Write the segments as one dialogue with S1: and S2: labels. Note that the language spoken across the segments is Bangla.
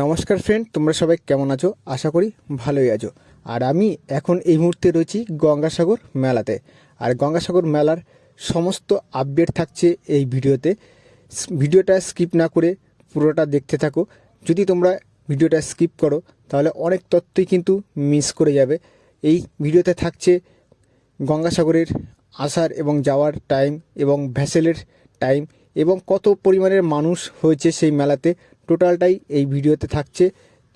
S1: নমস্কার ফ্রেন্ড তোমরা সবাই কেমন আছো? আশা করি ভালোই আছো। আর আমি এখন এই মুহূর্তে রয়েছি গঙ্গাসাগর মেলাতে। আর গঙ্গাসাগর মেলার সমস্ত আপডেট থাকছে এই ভিডিওতে। ভিডিওটা স্কিপ না করে পুরোটা দেখতে থাকো। যদি তোমরা ভিডিওটা স্কিপ করো, তাহলে অনেক তথ্যই কিন্তু মিস করে যাবে। এই ভিডিওতে থাকছে গঙ্গাসাগরের আসার এবং যাওয়ার টাইম এবং ভ্যাসেলের টাইম এবং কত পরিমাণের মানুষ হয়েছে সেই মেলাতে। টোটালটাই এই ভিডিওতে থাকছে।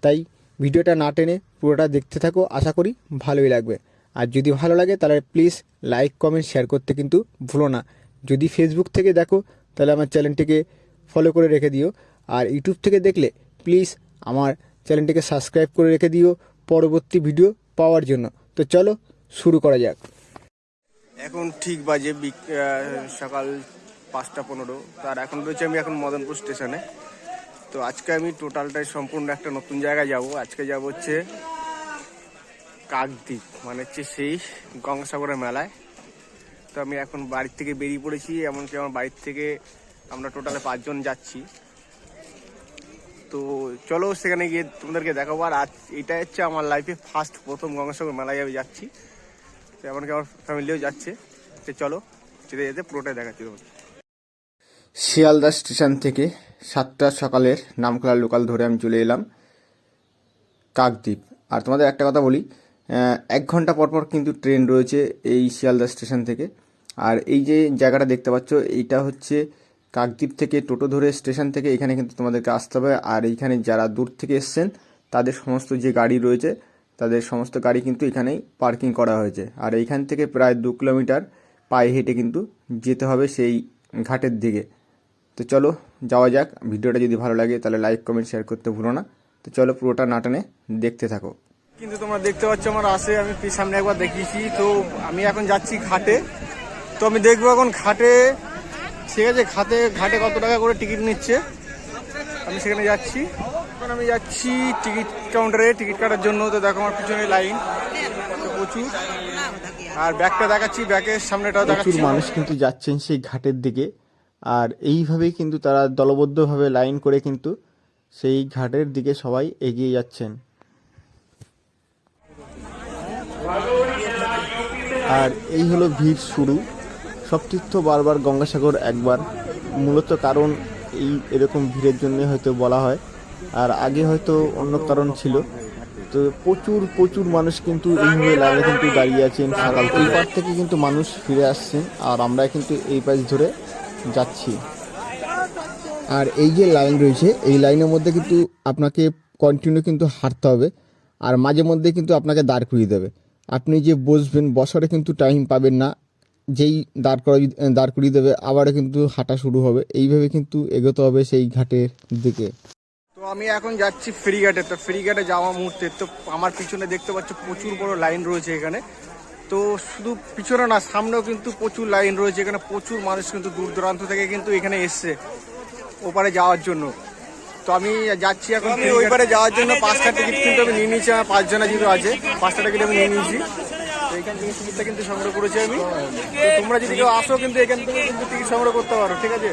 S1: তাই ভিডিওটা না টেনে পুরোটা দেখতে থাকো, আশা করি ভালোই লাগবে। আর যদি ভালো লাগে তাহলে প্লিজ লাইক, কমেন্ট, শেয়ার করতে কিন্তু ভুলো না। যদি ফেসবুক থেকে দেখো তাহলে আমার চ্যানেলটিকে ফলো করে রেখে দিও। আর ইউটিউব থেকে দেখলে প্লিজ আমার চ্যানেলটিকে সাবস্ক্রাইব করে রেখে দিও পরবর্তী ভিডিও পাওয়ার জন্য। তো চলো শুরু করা যাক।
S2: এখন ঠিক বাজে সকাল পাঁচটা পনেরো। তার এখন রয়েছে আমি এখন মদনপুর স্টেশনে তো আজকে আমি টোটালটাই সম্পূর্ণ একটা নতুন জায়গায় যাব। আজকে যাব হচ্ছে কাকদ্বীপ মানে হচ্ছে সেই গঙ্গাসাগরের মেলায়। তো আমি এখন বাড়ির থেকে বেরিয়ে পড়েছি, এমনকি আমার বাড়ির থেকে আমরা টোটালে পাঁচজন যাচ্ছি। তো চলো সেখানে গিয়ে তোমাদেরকে দেখাবো, আর আজ এটা হচ্ছে আমার লাইফে ফার্স্ট প্রথম গঙ্গাসাগর মেলায় আমি যাচ্ছি। তো এমনকি আমার ফ্যামিলিও যাচ্ছে। তো চলো যেতে যেতে পুরোটাই দেখাচ্ছি তোমাকে
S1: শিয়ালদা স্টেশন থেকে সাতটা সকালের নামখোলা লোকাল ধরে আমি চলে এলাম কাকদ্বীপ। আর তোমাদের একটা কথা বলি এক ঘণ্টা পর পর কিন্তু ট্রেন রয়েছে এই শিয়ালদা স্টেশন থেকে। আর এই যে জায়গাটা দেখতে পাচ্ছ, এইটা হচ্ছে কাকদ্বীপ থেকে টোটো ধরে স্টেশন থেকে এখানে কিন্তু তোমাদেরকে আসতে হবে। আর এইখানে যারা দূর থেকে এসছেন, তাদের সমস্ত যে গাড়ি রয়েছে, তাদের সমস্ত গাড়ি কিন্তু এখানেই পার্কিং করা হয়েছে। আর এইখান থেকে প্রায় দু কিলোমিটার পায়ে হেঁটে কিন্তু যেতে হবে সেই ঘাটের দিকে। তো চলো যাওয়া যাক। ভিডিওটা যদি ভালো লাগে তাহলে লাইক কমেন্ট শেয়ার করতে ভুলো না। তো চলো পুরোটা নাটানে দেখতে থাকো।
S2: কিন্তু তোমরা দেখতে পাচ্ছ আমার আসে আমি পি- সামনে একবার দেখিয়েছি। তো আমি এখন যাচ্ছি ঘাটে। তো আমি দেখব এখন ঘাটে। ঠিক আছে ঘাটে ঘাটে কত টাকা করে টিকিট নিচ্ছে? আমি সেখানে যাচ্ছি। এখন আমি যাচ্ছি টিকিট কাউন্টারে টিকিট কাটার জন্য। তো দেখো আমার পিছনে লাইন তো প্রচুর। আর ব্যাগটা দেখাচ্ছি ব্যাগের সামনেটাও দেখাচ্ছি।
S1: মানুষ কিন্তু যাচ্ছেন সেই ঘাটের দিকে। আর এইভাবেই কিন্তু তারা দলবদ্ধভাবে লাইন করে কিন্তু সেই ঘাটের দিকে সবাই এগিয়ে যাচ্ছেন। আর এই হলো ভিড় শুরু। সব তীর্থ বারবার গঙ্গাসাগর একবার। মূলত কারণ এই এরকম ভিড়ের জন্যে হয়তো বলা হয়। আর আগে হয়তো অন্য কারণ ছিল। তো প্রচুর প্রচুর মানুষ কিন্তু এইভাবে লাইনে কিন্তু দাঁড়িয়ে আছেন সকাল থেকে কিন্তু মানুষ ফিরে আসছেন। আর আমরা কিন্তু এই পাশ ধরে যাচ্ছি। আর এই যে লাইন রয়েছে, এই লাইনের মধ্যে কিন্তু আপনাকে কন্টিনিউ কিন্তু হাঁটতে হবে, আর মাঝে মধ্যে কিন্তু আপনাকে দাঁড় করিয়ে দেবে। আপনি যে বসবেন বসারে কিন্তু টাইম পাবেন না, যেই দাঁড় করাই, দাঁড় করিয়ে দেবে, আবারও কিন্তু হাঁটা শুরু হবে। এইভাবে কিন্তু এগোতে হবে সেই ঘাটের দিকে।
S2: তো আমি এখন যাচ্ছি ফেরিঘাটে। তো ফেরিঘাটে যাওয়া মুহূর্তে তো আমার পিছনে দেখতে পাচ্ছ প্রচুর বড় লাইন রয়েছে এখানে। তো শুধু পিছনে না সামনেও কিন্তু প্রচুর লাইন রয়েছে। এখানে প্রচুর মানুষ কিন্তু দূর দূরান্ত থেকে কিন্তু এখানে এসছে ওপারে যাওয়ার জন্য। তো আমি যাচ্ছি এখন আমি ওইপারে যাওয়ার জন্য পাঁচটা টিকিট কিন্তু আমি নিয়ে নিয়েছি আমার পাঁচজনা যেহেতু আছে। পাঁচটা টিকিট আমি নিয়ে নিয়েছি। থেকে টিকিটটা কিন্তু সংগ্রহ করেছি আমি। তো তোমরা যদি কেউ আসো কিন্তু এখান থেকে কিন্তু টিকিট সংগ্রহ করতে পারো ঠিক আছে?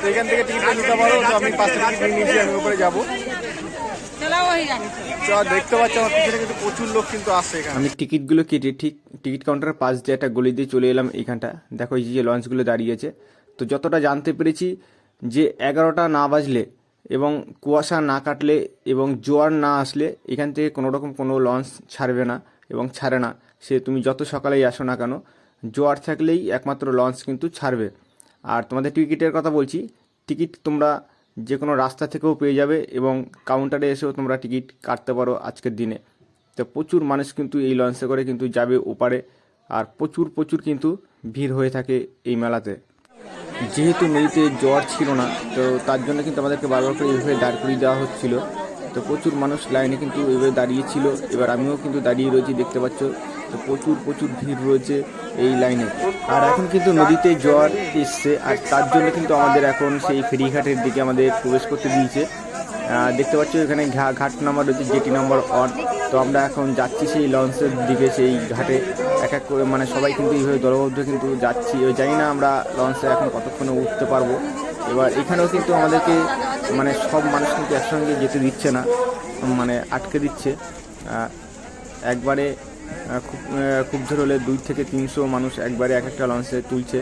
S2: তো এখান থেকে টিকিটটা নিতে পারো তো আমি পাঁচটা টিকিট নিয়ে নিয়েছি আমি ওপরে যাব। দেখতে পাচ্ছ আমার পিছনে কিন্তু প্রচুর লোক কিন্তু এখানে।
S3: আমি টিকিটগুলো কেটে ঠিক টিকিট কাউন্টারের পাশ দিয়ে একটা গলি দিয়ে চলে এলাম এইখানটা। দেখো এই যে লঞ্চগুলো দাঁড়িয়েছে তো যতটা জানতে পেরেছি যে এগারোটা না বাজলে এবং কুয়াশা না কাটলে এবং জোয়ার না আসলে এখান থেকে কোনো রকম কোনো লঞ্চ ছাড়বে না এবং ছাড়ে না। সে তুমি যত সকালেই আসো না কেন, জোয়ার থাকলেই একমাত্র লঞ্চ কিন্তু ছাড়বে। আর তোমাদের টিকিটের কথা বলছি, টিকিট তোমরা যে কোনো রাস্তা থেকেও পেয়ে যাবে এবং কাউন্টারে এসেও তোমরা টিকিট কাটতে পারো আজকের দিনে। তো প্রচুর মানুষ কিন্তু এই লঞ্চে করে কিন্তু যাবে ওপারে, আর প্রচুর প্রচুর কিন্তু ভিড় হয়ে থাকে এই মেলাতে। যেহেতু নদীতে জ্বর ছিল না, তো তার জন্য কিন্তু আমাদেরকে বারবার করে এইভাবে দাঁড় করিয়ে দেওয়া হচ্ছিল। তো প্রচুর মানুষ লাইনে কিন্তু এইভাবে দাঁড়িয়েছিল এবার আমিও কিন্তু দাঁড়িয়ে রয়েছি, দেখতে পাচ্ছ। তো প্রচুর প্রচুর ভিড় রয়েছে এই লাইনে। আর এখন কিন্তু নদীতে জ্বর এসছে, আর তার জন্য কিন্তু আমাদের এখন সেই ফেরিঘাটের দিকে আমাদের প্রবেশ করতে দিয়েছে। দেখতে পাচ্ছ এখানে ঘাট নাম্বার রয়েছে জেটি নাম্বার ওয়ান তো আমরা এখন যাচ্ছি সেই লঞ্চের দিকে, সেই ঘাটে। এক এক করে মানে সবাই কিন্তু এইভাবে দলবদ্ধ কিন্তু যাচ্ছি। এবার জানি না আমরা লঞ্চে এখন কতক্ষণে উঠতে পারব। এবার এখানেও কিন্তু আমাদেরকে
S1: মানে সব মানুষ কিন্তু একসঙ্গে যেতে দিচ্ছে না মানে আটকে দিচ্ছে। একবারে খুব খুব জোর হলে দুই থেকে তিনশো মানুষ একবারে এক একটা লঞ্চে তুলছে।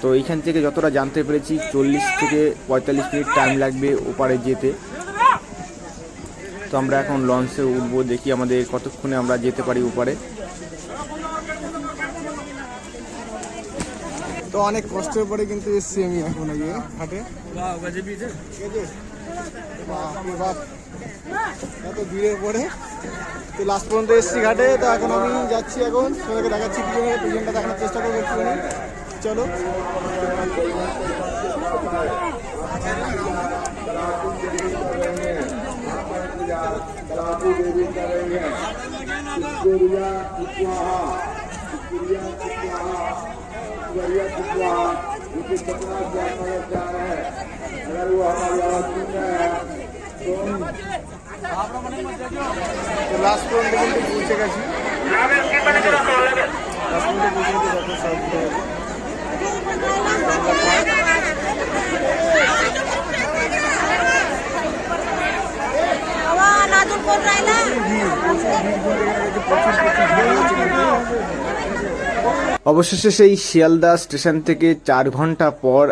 S1: তো এইখান থেকে যতটা জানতে পেরেছি, চল্লিশ থেকে পঁয়তাল্লিশ মিনিট টাইম লাগবে ওপারে যেতে। তো আমরা এখন লঞ্চে উঠবো, দেখি আমাদের কতক্ষণে আমরা যেতে পারি উপরে।
S2: তো অনেক কষ্টের পরে কিন্তু এসছি আমি এখন আগে হাটে? এত ভিড়ের পরে তো লাস্ট পর্যন্ত এসছি ঘাটে, তো এখন আমি যাচ্ছি এখন। সবাইকে দেখাচ্ছি পিছনে পিছনটা দেখানোর চেষ্টা করব চলো। की देवी करेंगे सूर्या कुशवाहा सूर्या कुशवाहा सूर्या कुशवाहा उनकी पचास हज़ार मददगार है अगर वो हमारी
S4: आवाज़ सुन रहे हैं तो लास्ट पूछेगा जी लास्ट
S1: অবশেষে সেই শিয়ালদা স্টেশন থেকে চার ঘণ্টা পর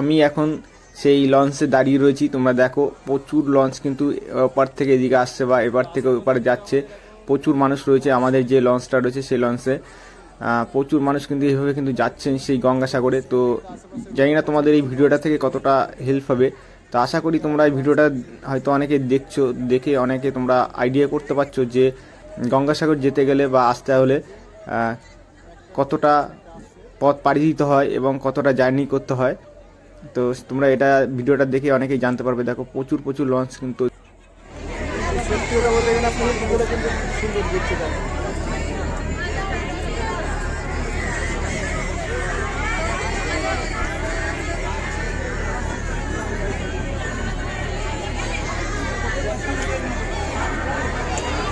S1: আমি এখন সেই লঞ্চে দাঁড়িয়ে রয়েছি। তোমরা দেখো, প্রচুর লঞ্চ কিন্তু ওপার থেকে এদিকে আসছে বা এবার থেকে ওপারে যাচ্ছে। প্রচুর মানুষ রয়েছে আমাদের যে লঞ্চটা রয়েছে সেই লঞ্চে। প্রচুর মানুষ কিন্তু এইভাবে কিন্তু যাচ্ছেন সেই গঙ্গাসাগরে। তো জানি না তোমাদের এই ভিডিওটা থেকে কতটা হেল্প হবে। তো আশা করি তোমরা এই ভিডিওটা হয়তো অনেকে দেখছ, দেখে অনেকে তোমরা আইডিয়া করতে পারছ যে গঙ্গাসাগর যেতে গেলে বা আসতে হলে কতটা পথ পাড়ি দিতে হয় এবং কতটা জার্নি করতে হয়। তো তোমরা এটা ভিডিওটা দেখে অনেকেই জানতে পারবে। দেখো, প্রচুর প্রচুর লঞ্চ কিন্তু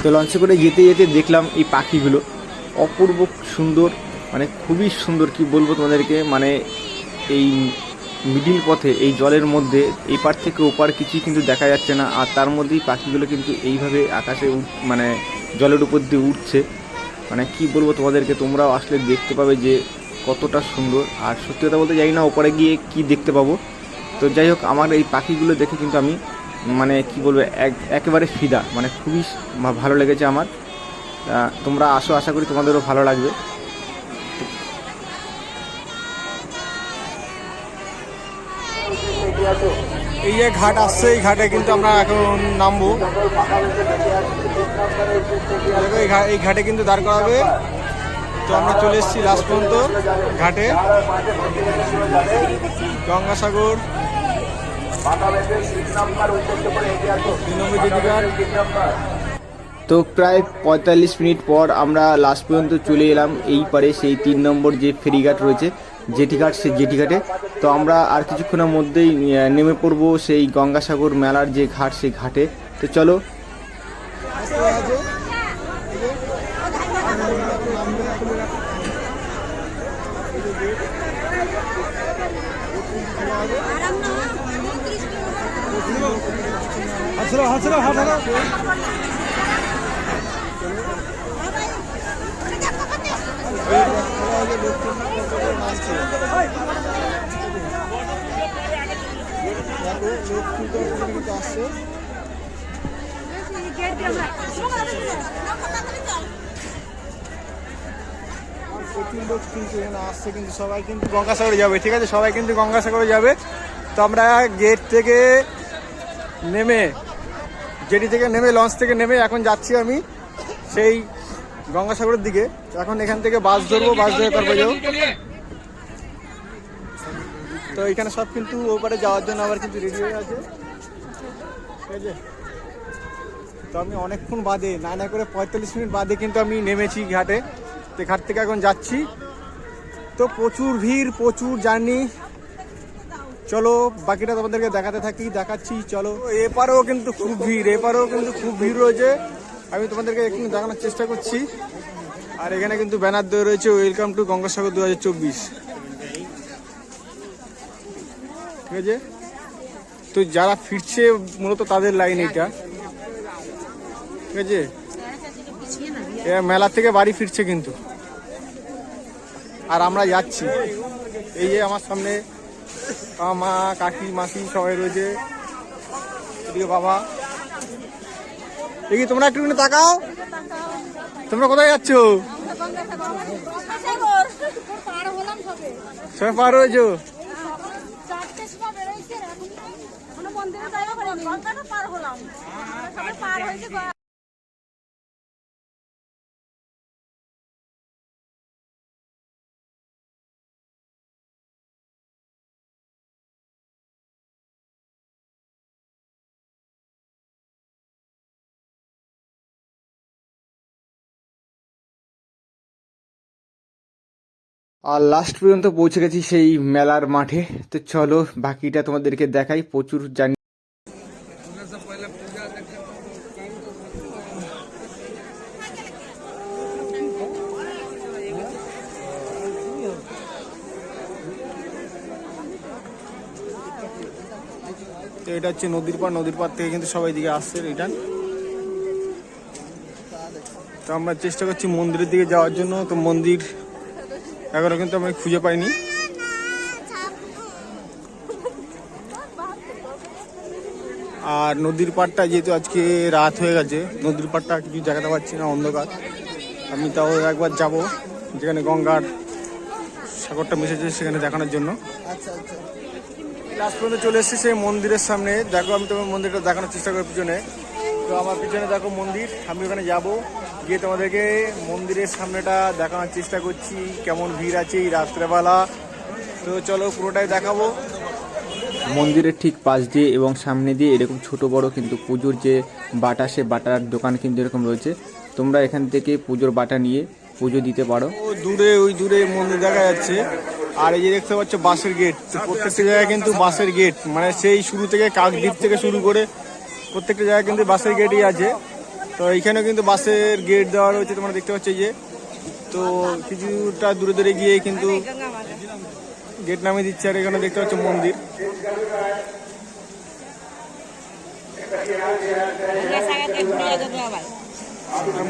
S1: তো লঞ্চে করে যেতে যেতে দেখলাম এই পাখিগুলো। অপূর্ব সুন্দর মানে খুবই সুন্দর, কি বলব তোমাদেরকে? মানে এই মিডিল পথে, এই জলের মধ্যে, এই পার থেকে ওপার কিছুই কিন্তু দেখা যাচ্ছে না, আর তার মধ্যেই পাখিগুলো কিন্তু এইভাবে আকাশে মানে জলের উপর দিয়ে উঠছে। মানে কি বলব তোমাদেরকে, তোমরাও আসলে দেখতে পাবে যে কতটা সুন্দর। আর সত্যি কথা বলতে জানি না ওপারে গিয়ে কি দেখতে পাবো। তো যাই হোক, আমার এই পাখিগুলো দেখে কিন্তু আমি মানে কি বলব, এক, একেবারে ফিদা। মানে খুবই ভালো লেগেছে আমার। তোমরা আসো, আশা করি তোমাদেরও ভালো লাগবে।
S2: এই যে ঘাট আসছে, এই ঘাটে কিন্তু আমরা এখন নামবো। এই ঘাটে কিন্তু দাঁড় করাবে। তো আমরা চলে এসেছি লাস্ট পর্যন্ত ঘাটে। গঙ্গাসাগর।
S1: তো প্রায় পঁয়তাল্লিশ মিনিট পর আমরা লাস্ট পর্যন্ত চলে এলাম। এই পারে সেই তিন নম্বর যে ফেরিঘাট রয়েছে জেটিঘাট সেই জেটিঘাটে তো আমরা আর কিছুক্ষণের মধ্যেই নেমে পড়ব সেই গঙ্গাসাগর মেলার যে ঘাট সেই ঘাটে। তো চলো।
S2: আর প্রচুর লোক কিন্তু এখানে আসছে কিন্তু সবাই কিন্তু গঙ্গাসাগরে যাবে, ঠিক আছে? সবাই কিন্তু গঙ্গাসাগরে যাবে। তো আমরা গেট থেকে নেমে জেটি থেকে নেমে, লঞ্চ থেকে নেমে এখন যাচ্ছি আমি সেই গঙ্গাসাগরের দিকে। এখন এখান থেকে বাস ধরবো, বাস ধরে তারপরে যাব। তো এখানে সব কিন্তু ওপারে যাওয়ার জন্য আবার কিন্তু রেডি হয়ে আছে। ঠিক আছে তো আমি অনেকক্ষণ বাদে, না না করে পঁয়তাল্লিশ মিনিট বাদে কিন্তু আমি নেমেছি ঘাটে। তো ঘাট থেকে এখন যাচ্ছি। তো প্রচুর ভিড়, প্রচুর জার্নি। চলো, বাকিটা তোমাদেরকে দেখাতে থাকি, দেখাচ্ছি, চলো। এপারেও কিন্তু খুব ভিড়, এপারেও কিন্তু খুব ভিড় রয়েছে। আমি তোমাদেরকে একটু দেখানোর চেষ্টা করছি। আর এখানে কিন্তু ব্যানার দেওয়া রয়েছে ওয়েলকাম টু গঙ্গাসাগর দু হাজার চব্বিশ। ঠিক আছে? তো যারা ফিরছে, মূলত তাদের লাইন এটা ঠিক আছে? মেলা থেকে বাড়ি ফিরছে কিন্তু। আর আমরা যাচ্ছি। এই যে আমার সামনে মা কাকি মাসি সবাই রয়েছে। এদিকে বাবা। দেখি তোমরা একটুখানি তাকাও। তোমরা কোথায় যাচ্ছ?
S4: সবে
S2: সবাই পার হয়েছো?
S4: পার হলাম পার হয়েছে
S1: আর লাস্ট পর্যন্ত পৌঁছে গেছি সেই মেলার মাঠে। তো চলো, বাকিটা তোমাদেরকে দেখাই। প্রচুর জানি
S2: তো এটা হচ্ছে নদীর পার নদীর পার থেকে কিন্তু সবাই দিকে আসছে রিটার্ন তো আমরা চেষ্টা করছি মন্দিরের দিকে যাওয়ার জন্য। তো মন্দির এখনও কিন্তু আমি খুঁজে পাইনি। আর নদীর পাড়টা যেহেতু আজকে রাত হয়ে গেছে, নদীর পাড়টা কিছু দেখাতে পাচ্ছি না, অন্ধকার। আমি তাও একবার যাব, যেখানে গঙ্গার সাগরটা মিশেছে সেখানে দেখানোর জন্য। লাস্ট পর্যন্ত চলে এসেছি সেই মন্দিরের সামনে। দেখো, আমি তোমার মন্দিরটা দেখানোর চেষ্টা করি পিছনে। তো আমার পিছনে দেখো মন্দির, আমি ওখানে যাব। গিয়ে তোমাদেরকে মন্দিরের সামনেটা দেখানোর চেষ্টা করছি কেমন ভিড় আছে এই রাত্রেবেলা। তো চলো পুরোটাই দেখাবো।
S1: মন্দিরের ঠিক পাশ দিয়ে এবং সামনে দিয়ে এরকম ছোট বড় কিন্তু পুজোর যে বাটা সে বাটার দোকান কিন্তু এরকম রয়েছে। তোমরা এখান থেকে পুজোর বাটা নিয়ে পুজো দিতে পারো।
S2: দূরে ওই দূরে মন্দির দেখা যাচ্ছে। আর এই যে দেখতে পাচ্ছ বাসের গেট তো প্রত্যেকটা জায়গায় কিন্তু বাসের গেট। মানে সেই শুরু থেকে কাকদ্বীপ থেকে শুরু করে প্রত্যেকটা জায়গায় কিন্তু বাসের গেটই আছে। তো এইখানেও কিন্তু বাসের গেট দেওয়া রয়েছে, তোমরা দেখতে পাচ্ছ যে। তো কিছুটা দূরে দূরে গিয়ে কিন্তু গেট নামিয়ে দিচ্ছে, আর এখানে দেখতে পাচ্ছ মন্দির।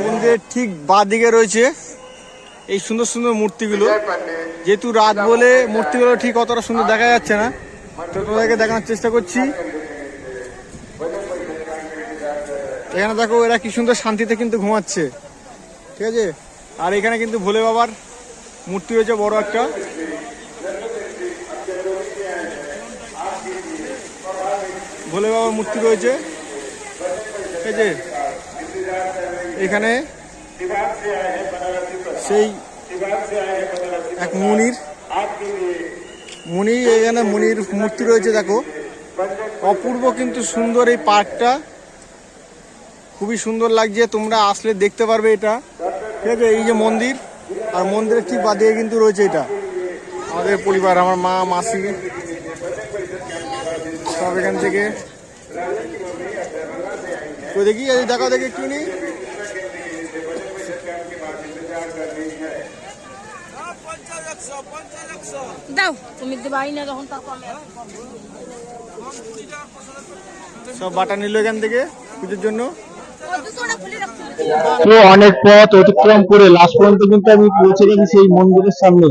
S2: মন্দিরের ঠিক বাঁ দিকে রয়েছে এই সুন্দর সুন্দর মূর্তিগুলো। যেহেতু রাত বলে মূর্তিগুলো ঠিক অতটা সুন্দর দেখা যাচ্ছে না, তো তোমাদেরকে দেখানোর চেষ্টা করছি। এখানে দেখো এরা কি সুন্দর শান্তিতে কিন্তু ঘুমাচ্ছে। ঠিক আছে? আর এখানে কিন্তু ভোলে বাবার মূর্তি রয়েছে বড় একটা। ভোলে বাবার মূর্তি রয়েছে। ঠিক আছে? এখানে সেই এক মুনির। মুনি, এখানে মুনির মূর্তি রয়েছে, দেখো। অপূর্ব কিন্তু সুন্দর এই পার্কটা। খুবই সুন্দর লাগছে তোমরা আসলে দেখতে পারবে এটা। ঠিক আছে এই যে মন্দির আর মন্দিরের ঠিক বাদিকে কিন্তু রয়েছে এটা। আমাদের পরিবার আমার মা মাসি সব এখান থেকে। তো দেখি এই দেখা দেখি একটু নেই
S4: দাও তুমি দিবাই না যখন
S2: সব বাটা নিল এখান থেকে পুজোর জন্য।
S5: তো অনেক পথ অতিক্রম করে লাস্ট পর্যন্ত কিন্তু আমি পৌঁছে গেছি সেই মন্দিরের সামনে।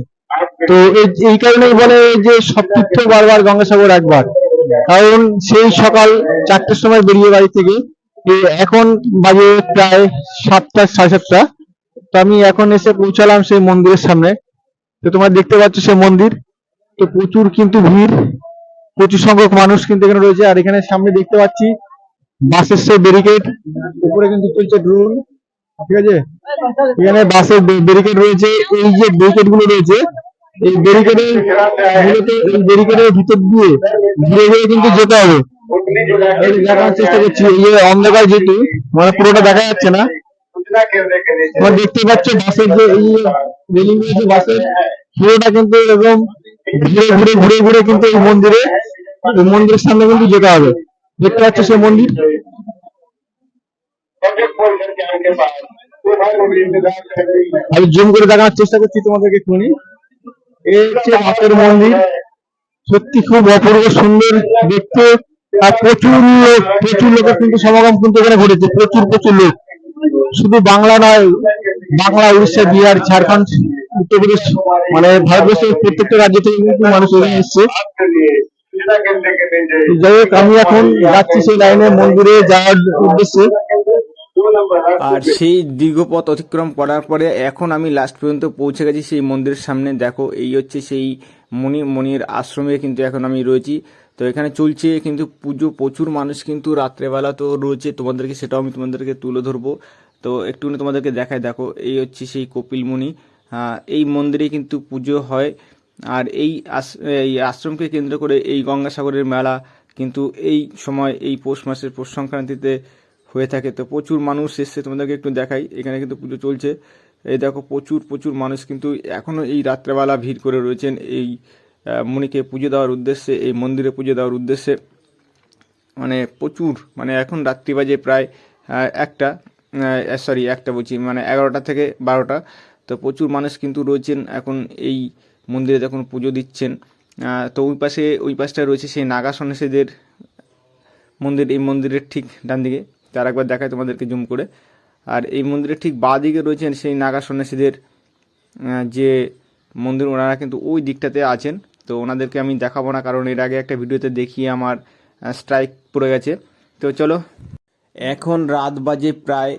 S5: তো এই কারণেই বলে যে সব তীর্থ বারবার গঙ্গাসাগর একবার। কারণ সেই সকাল চারটের সময় বেরিয়ে বাড়ি থেকে এখন বাজে প্রায় সাতটা, সাড়ে সাতটা। তো আমি এখন এসে পৌঁছালাম সেই মন্দিরের সামনে। তো তোমরা দেখতে পাচ্ছ সেই মন্দির। তো প্রচুর কিন্তু ভিড়, প্রচুর সংখ্যক মানুষ কিন্তু এখানে রয়েছে। আর এখানে সামনে দেখতে পাচ্ছি বাসের সেই ব্যারিকেড উপরে কিন্তু চলছে ড্রোন ঠিক আছে? এখানে বাসের ব্যারিকেড রয়েছে। এই যে ব্যারিকেডগুলো রয়েছে, এই ব্যারিকেডে মূলত ব্যারিকেডের ভিতর দিয়ে ঘুরে ঘুরে কিন্তু যেতে হবে। দেখানোর চেষ্টা করছি। এই অন্ধকার যেহেতু মানে পুরোটা দেখা যাচ্ছে না। তোমরা দেখতে পাচ্ছ বাসের যে এই রেলিং রয়েছে বাসের পুরোটা কিন্তু এরকম ঘুরে ঘুরে ঘুরে ঘুরে কিন্তু এই মন্দিরে মন্দিরের সামনে কিন্তু যেতে হবে। দেখতে পাচ্ছ সে মন্দির? আমি জুম করে দেখানোর চেষ্টা করছি তোমাদেরকে শুনি এই হচ্ছে মাছের মন্দির। সত্যি খুব অপূর্ব সুন্দর দেখতে।
S6: আর প্রচুর লোক, প্রচুর লোকের কিন্তু সমাগম কিন্তু এখানে ঘটেছে। প্রচুর প্রচুর লোক। শুধু বাংলা নয়, বাংলা, উড়িষ্যা, বিহার, ঝাড়খণ্ড, উত্তরপ্রদেশ মানে ভারতবর্ষের প্রত্যেকটা রাজ্য থেকে কিন্তু মানুষ এখানে এসছে। যাই হোক আমি এখন যাচ্ছি সেই লাইনে মন্দিরে যাওয়ার উদ্দেশ্যে।
S1: আর সেই দীর্ঘ পথ অতিক্রম করার পরে এখন আমি লাস্ট পর্যন্ত পৌঁছে গেছি সেই মন্দিরের সামনে। দেখো এই হচ্ছে সেই মণি মণির আশ্রমে কিন্তু এখন আমি রয়েছি। তো এখানে চলছে কিন্তু পুজো প্রচুর মানুষ কিন্তু রাত্রেবেলা তো রয়েছে। তোমাদেরকে সেটাও আমি তোমাদেরকে তুলে ধরবো। তো একটুখানি তোমাদেরকে দেখায় দেখো এই হচ্ছে সেই কপিলমুনি। আহ, এই মন্দিরে কিন্তু পুজো হয়। আর এই এই আশ্রমকে কেন্দ্র করে এই গঙ্গাসাগরের মেলা কিন্তু এই সময় এই পৌষ মাসের পৌষ সংক্রান্তিতে হয়ে থাকে। তো প্রচুর মানুষ এসছে, তোমাদেরকে একটু দেখাই। এখানে কিন্তু পুজো চলছে। এই দেখো, প্রচুর প্রচুর মানুষ কিন্তু এখনও এই রাত্রেবেলা ভিড় করে রয়েছেন এই মুনিকে পুজো দেওয়ার উদ্দেশ্যে, এই মন্দিরে পুজো দেওয়ার উদ্দেশ্যে। মানে প্রচুর মানে এখন রাত্রি বাজে প্রায় একটা সরি একটা বলছি মানে এগারোটা থেকে বারোটা। তো প্রচুর মানুষ কিন্তু রয়েছেন এখন এই মন্দিরে যখন পুজো দিচ্ছেন তো ওই পাশে, ওই পাশটা রয়েছে সেই নাগা সন্ন্যাসীদের মন্দির, এই মন্দিরের ঠিক ডান দিকে তার একবার দেখায় তোমাদেরকে জুম করে। আর এই মন্দিরের ঠিক বাঁ দিকে রয়েছেন সেই নাগা সন্ন্যাসীদের যে মন্দির, ওনারা কিন্তু ওই দিকটাতে আছেন। তো ওনাদেরকে আমি দেখাবো না, কারণ এর আগে একটা ভিডিওতে দেখিয়ে আমার স্ট্রাইক পড়ে গেছে। তো চলো, এখন রাত বাজে প্রায়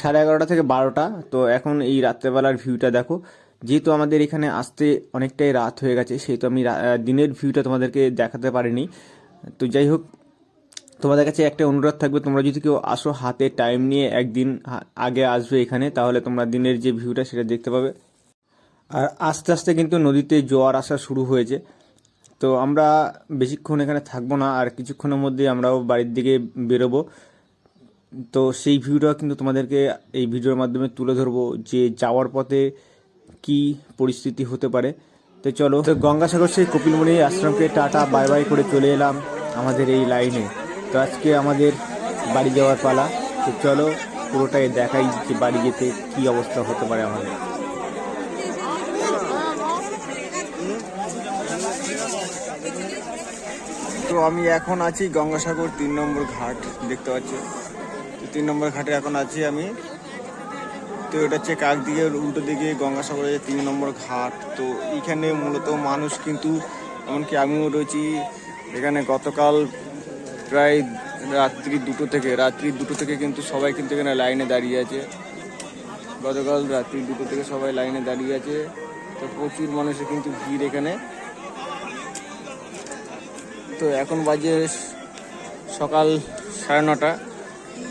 S1: সাড়ে এগারোটা থেকে বারোটা। তো এখন এই রাত্রেবেলার ভিউটা দেখো। যেহেতু আমাদের এখানে আসতে অনেকটাই রাত হয়ে গেছে, সেহেতু আমি দিনের ভিউটা তোমাদেরকে দেখাতে পারিনি। তো যাই হোক, তোমাদের কাছে একটা অনুরোধ থাকবে, তোমরা যদি কেউ আসো হাতে টাইম নিয়ে, একদিন আগে আসবে এখানে, তাহলে তোমরা দিনের যে ভিউটা সেটা দেখতে পাবে। আর আস্তে আস্তে কিন্তু নদীতে জোয়ার আসা শুরু হয়েছে। তো আমরা বেশিক্ষণ এখানে থাকব না, আর কিছুক্ষণের মধ্যে আমরাও বাড়ির দিকে বেরোবো। তো সেই ভিউটা কিন্তু তোমাদেরকে এই ভিডিওর মাধ্যমে তুলে ধরবো যে যাওয়ার পথে কি পরিস্থিতি হতে পারে। তো চলো, তো গঙ্গাসাগর সেই কপিলমুনি আশ্রমকে টাটা, বাই বাই করে চলে এলাম আমাদের এই লাইনে। তো আজকে আমাদের বাড়ি যাওয়ার পালা। তো চলো, পুরোটাই দেখাই যে বাড়ি যেতে কি অবস্থা হতে পারে আমাদের।
S2: তো আমি এখন আছি গঙ্গাসাগর তিন নম্বর ঘাট, দেখতে পাচ্ছি? তিন নম্বর ঘাটে এখন আছি আমি। তো এটা হচ্ছে কাকদিঘের উল্টো দিকে গঙ্গাসাগরের তিন নম্বর ঘাট। তো এইখানে মূলত মানুষ কিন্তু, এমনকি আমিও রয়েছি। এখানে গতকাল প্রায় রাত্রি দুটো থেকে, রাত্রি দুটো থেকে কিন্তু সবাই কিন্তু এখানে লাইনে দাঁড়িয়ে আছে। গতকাল রাত্রি দুটো থেকে সবাই লাইনে দাঁড়িয়ে আছে। তো প্রচুর মানুষের কিন্তু ভিড় এখানে। তো এখন বাজে সকাল সাড়ে নটা।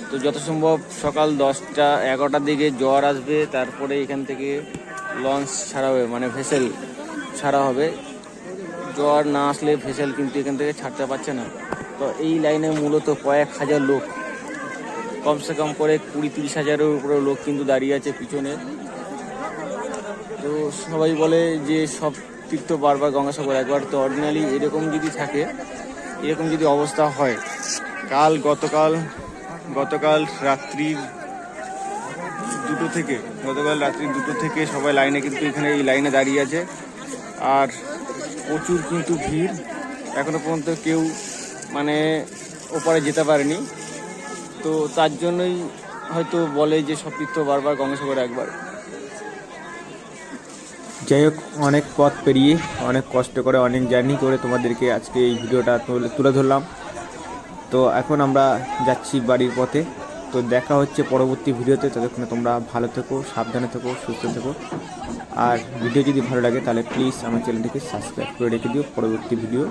S2: তো যত সম্ভব সকাল দশটা, এগারোটার দিকে জ্বর আসবে, তারপরে এখান থেকে লঞ্চ ছাড়া হবে মানে ভেসেল ছাড়া হবে। জ্বর না আসলে ভেসেল কিন্তু এখান থেকে ছাড়তে পারছে না। তো এই লাইনে মূলত কয়েক হাজার লোক, কমসে কম করে কুড়ি তিরিশ হাজারের উপরে লোক কিন্তু দাঁড়িয়ে আছে পিছনে। তো সবাই বলে যে সব তীর্থ বারবার গঙ্গাসাগর। একবার তো অরিজিনালি এরকম যদি থাকে, এরকম যদি অবস্থা হয়, কাল, গতকাল গতকাল রাত্রির দুটো থেকে, গতকাল রাত্রি দুটো থেকে সবাই লাইনে কিন্তু এখানে এই লাইনে দাঁড়িয়ে আছে। আর প্রচুর কিন্তু ভিড়। এখনও পর্যন্ত কেউ মানে ওপারে যেতে পারেনি। তো তার জন্যই হয়তো বলে যে সব তীর্থ বারবার গঙ্গাসাগর একবার।
S1: যাই হোক, অনেক পথ পেরিয়ে, অনেক কষ্ট করে, অনেক জার্নি করে তোমাদেরকে আজকে এই ভিডিওটা তুলে তুলে ধরলাম। তো এখন আমরা যাচ্ছি বাড়ির পথে। তো দেখা হচ্ছে পরবর্তী ভিডিওতে। ততক্ষণে তোমরা ভালো থেকো, সাবধানে থেকো, সুস্থ থেকো। আর ভিডিও যদি ভালো লাগে, তাহলে প্লিজ আমার চ্যানেলটিকে সাবস্ক্রাইব করে রেখে দিও। পরবর্তী ভিডিও